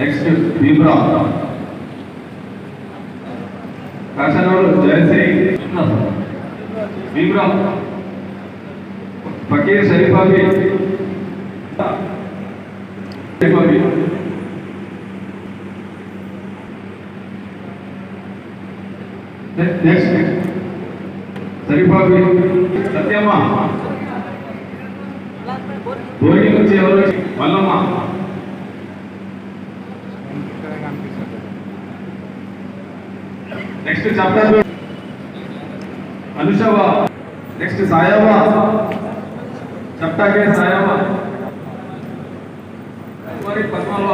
Next Bhimarao Kasanagudu Jaisingh Bhimarao Fakir Sharif Abi Sharif Abi next Sharif Abi Satyamma Bhogi నుంచి ఎవరు Mallamma next chapter అనుషవ next సాయవ చప్టాకే సాయవ మరి పద్మల్వ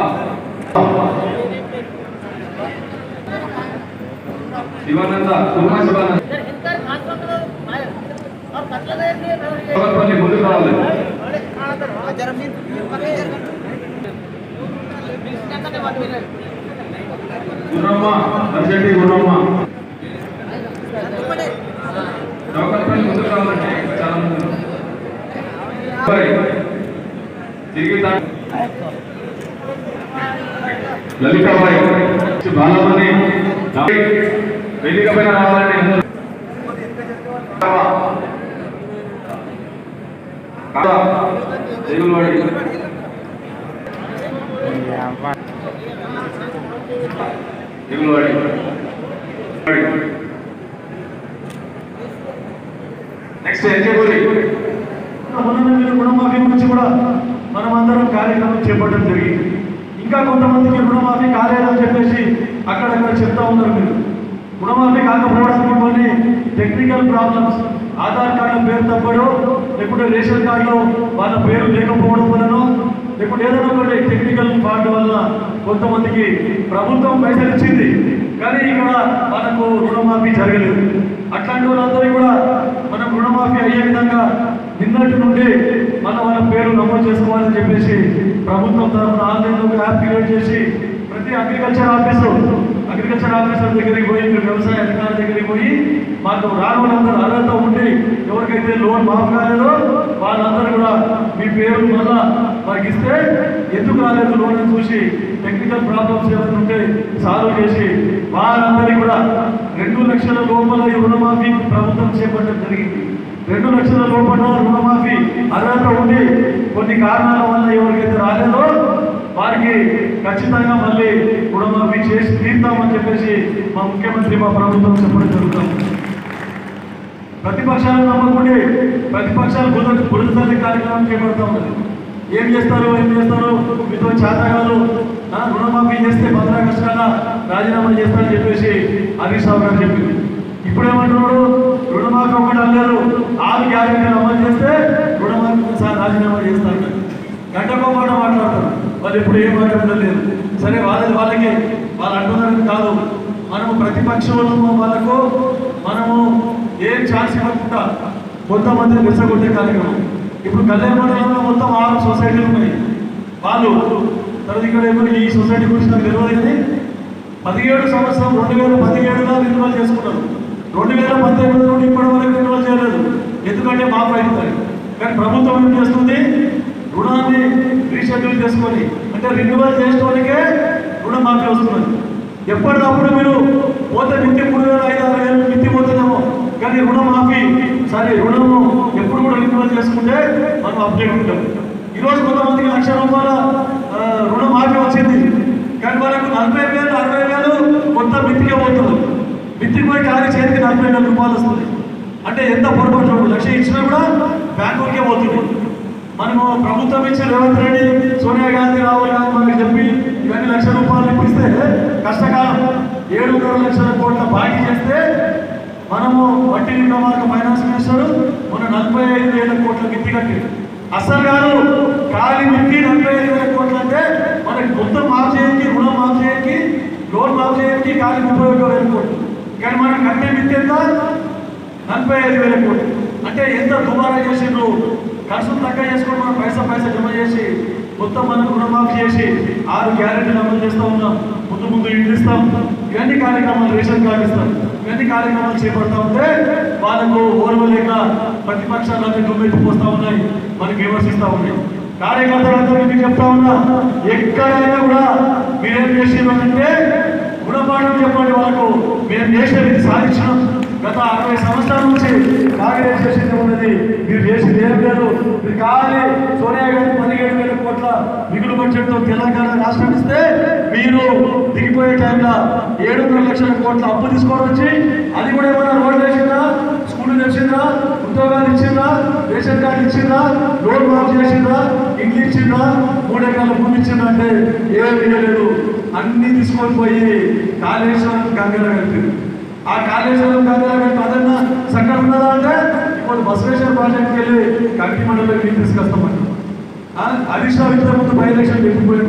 శివానంద కుర్మా శివానంద పల్లి ముందుకు రావాలి గుర్రమ్మ నర్సెట్టి గుర్రమ్మ. ముందుకు రావాలంటే చాలా తిరిగి లలితాబాయి బాలమణి వేదిక పైన రావాలని అందరూ. నెక్స్ట్ మీరు రుణమాఫీ గురించి కూడా మనం అందరం కార్యక్రమం చేపట్టడం జరిగింది. ఇంకా కొంతమందికి రుణమాఫీ కాలేదని చెప్పేసి అక్కడక్కడ చెప్తా ఉన్నారు మీరు. రుణమాఫీ కాకపోవడానికి కొన్ని టెక్నికల్ ప్రాబ్లమ్స్ ఆధార్ కార్డు పేరు తప్పడం లేకుంటే రేషన్ కార్డులో వాళ్ళ పేరు లేకపోవడం వలన లేకుంటే ఏదైనా ఒకటి టెక్నికల్ ఫాల్ట్ వల్ల కొంతమందికి ప్రభుత్వం పైసలు ఇచ్చింది కానీ ఇక్కడ మనకు రుణమాఫీ జరగలేదు. అట్లాంటి వాళ్ళందరూ కూడా మనం రుణమాఫీ అయ్యే విధంగా నిన్నటి నుండి మన పేరు నమోదు చేసుకోవాలని చెప్పేసి ప్రభుత్వం తరఫున ఆన్లైన్లో యాప్ క్రియేట్ చేసి ప్రతి అగ్రికల్చర్ ఆఫీసు అగ్రికల్చర్ ఆఫీసర్ దగ్గరికి పోయి మీరు వ్యవసాయ అధికారుల దగ్గరికి పోయి మాకు రాని అర్హత ఉండి ఎవరికైతే లోన్ మాఫ్ కాలేదో వాళ్ళందరూ కూడా మీ పేరు మళ్ళా వారికి ఇస్తే ఎందుకు రాలేదు లోన్ అని చూసి టెక్నికల్ ప్రాబ్లమ్స్ ఏమైనా ఉంటే సాల్వ్ చేసి వారందరినీ కూడా రెండు లక్షల లోపల ఈ రుణమాఫీ ప్రభుత్వం చేపట్టడం జరిగింది. రెండు లక్షల లోపల రుణమాఫీ అర్హత ఉండి కొన్ని కారణాల వల్ల ఎవరికైతే రాలేదో వారికి ఖచ్చితంగా మళ్ళీ రుణమాఫీ చేసి తీర్తామని చెప్పేసి మా ముఖ్యమంత్రి మా ప్రభుత్వం చెప్పడం జరుగుతాం ప్రతిపక్షాలను నమ్మకుండి ప్రతిపక్షాలు బురద బురద కార్యక్రమం చేపడతా ఉన్నది ఏం చేస్తారు ఏం చేస్తారు మీతో చేతగాలు ఆ, రుణమాఫీ చేస్తే భద్రా కష్టాల రాజీనామా చేస్తారని చెప్పేసి హరీష్ రావు గారు చెప్పింది. ఇప్పుడు ఏమంటున్నాడు రుణమాఫీ ఒకటి అన్నారు. ఆరు గ్యారెంటీలు అమలు చేస్తే రుణమాఫీ సార్ రాజీనామా చేస్తాడు గంటకో మాట మాట్లాడతారు. వాళ్ళు ఇప్పుడు ఏం మాట్లాడలేదు సరే వాళ్ళది వాళ్ళకి వాళ్ళు అంటున్నది కాదు మనము వరకు వాళ్ళకు మనము ఏం ఛాన్స్ ఇవ్వకుండా కొంతమందిని రెచ్చగొట్టే కార్యక్రమం. ఇప్పుడు కళ్యాణ మండలంలో మొత్తం ఆరు సొసైటీలు ఉన్నాయి. వాళ్ళు తర్వాత ఇక్కడ ఇప్పుడు ఈ సొసైటీ గురించి నాకు తెలియదు కానీ పదిహేడు సంవత్సరం రెండు వేల పదిహేడులో రెన్యువల్ చేసుకున్నారు. రెండు వేల పద్దెనిమిది నుండి ఇప్పటి వరకు రెన్యువల్ చేయలేదు. ఎందుకంటే మా అవుతుంది కానీ ప్రభుత్వం ఏం చేస్తుంది? రుణాన్ని రీషెడ్యూల్ చేసుకొని అంటే రెన్యువల్ చేసుకోవడానికే రుణమాఫీ వస్తున్నది. ఎప్పటికప్పుడు మీరు పోతే మిత్తి మూడు వేల ఐదు ఆరు వేలు మిత్తి పోతుందేమో. కానీ రుణమాఫీ. సరే రుణము ఎప్పుడు కూడా రెన్యువల్ చేసుకుంటే మనం అప్డేట్ ఉంటాం. ఈరోజు కొంతమందికి లక్ష రూపాయల రుణమాఫీ వచ్చింది. కానీ మనకు నలభై వేలు అరవై వేలు కొత్త మిత్తికే పోతుంది. మిత్తికి పోయి కానీ చేతికి నలభై వేల రూపాయలు వస్తుంది. అంటే ఎంత పొరపాటు లక్ష ఇచ్చినా కూడా బ్యాంకుకే పోతుంది. మనము ప్రభుత్వం ఇచ్చి రేవంత్ రెడ్డి సోనియా గాంధీ రాహుల్ గాంధీ మనకి చెప్పి ఇవన్నీ లక్ష రూపాయలు ఇప్పిస్తే కష్టకాలం. ఏడున్నర లక్షల కోట్ల బాకీ చేస్తే మనము వడ్డీ నిండమార్గ ఫైనాన్స్ మినిస్టర్ మొన్న నలభై ఐదు వేల కోట్ల మిత్తి కట్టి అసలు గారు ఖాళీ మిత్తి నలభై ఐదు వేల కోట్లు అంటే మనకి మొత్తం మాఫ్ చేయడానికి రుణం మాఫ్ చేయడానికి లోన్ మాఫ్ చేయడానికి ఖాళీ ముప్పై ఒక్క వేల కోట్లు. కానీ మనం కట్టే మిత్తి ఎంత? నలభై ఐదు వేల కోట్లు. అంటే ఎంత దుబారా చేసిండ్రు? ఖర్చులు తక్కువ చేసుకొని మనం పైసా పైసా జమ చేసి మొత్తం మనకు రుణమాఫీ చేసి ఆరు గ్యారెంటీలు అమలు చేస్తూ ఉన్నాం. ముందు ముందు ఇండ్లు ఇస్తాం. ఇవన్నీ కార్యక్రమాలు రేషన్ కార్డు ఇస్తాం. ఇవన్నీ కార్యక్రమాలు చేపడతా ఉంటే వాళ్ళకు ఓర్వలేక ప్రతిపక్షాలన్నీ దుమ్మెత్తి పోస్తా ఉన్నాయి. మనకి విమర్శిస్తూ ఉన్నాయి. కార్యకర్తలందరూ మీకు చెప్తా ఉన్నా ఎక్కడైనా కూడా మీరేం చేసిందంటే గుణపాఠం చెప్పండి వాళ్ళకు. మేము మీరు చేసిన సాధించడం గత అరవై సంవత్సరాల నుంచి కాంగ్రెస్ చేసింది ఉన్నది. మీరు చేసింది ఏం లేదు మీరు కావాలి సోనియా గాంధీ పదిహేడు వేల కోట్ల మిగులు బడ్జెట్తో తెలంగాణ రాష్ట్రం ఇస్తే మీరు దిగిపోయే టైంలో ఏడు వందల లక్షల కోట్ల అప్పు తీసుకొని వచ్చి అది కూడా ఏమైనా రోడ్లు వేసిందా స్కూల్ తెచ్చిందా ఉద్యోగాలు ఇచ్చిందా రేషన్ కార్డు ఇచ్చిందా లోన్ మాఫ్ చేసిందా ఇండ్లు ఇచ్చిందా మూడు ఎకరాల భూమి ఇచ్చిందా అంటే ఏమీ లేదు. అన్నీ తీసుకొని పోయి కాళేశ్వరం గంగలో కలిపారు ఆ కాళేశ్వరం గంగలో అదన్న అదన్నా ఉన్నదా అంటే ఇప్పుడు బసవేశ్వర ప్రాజెక్ట్కి వెళ్ళి కంటి మండలికి తీసుకొస్తామంటారు. హరీష్ ముందు బై ఎలక్షన్ పెట్టిపోయారు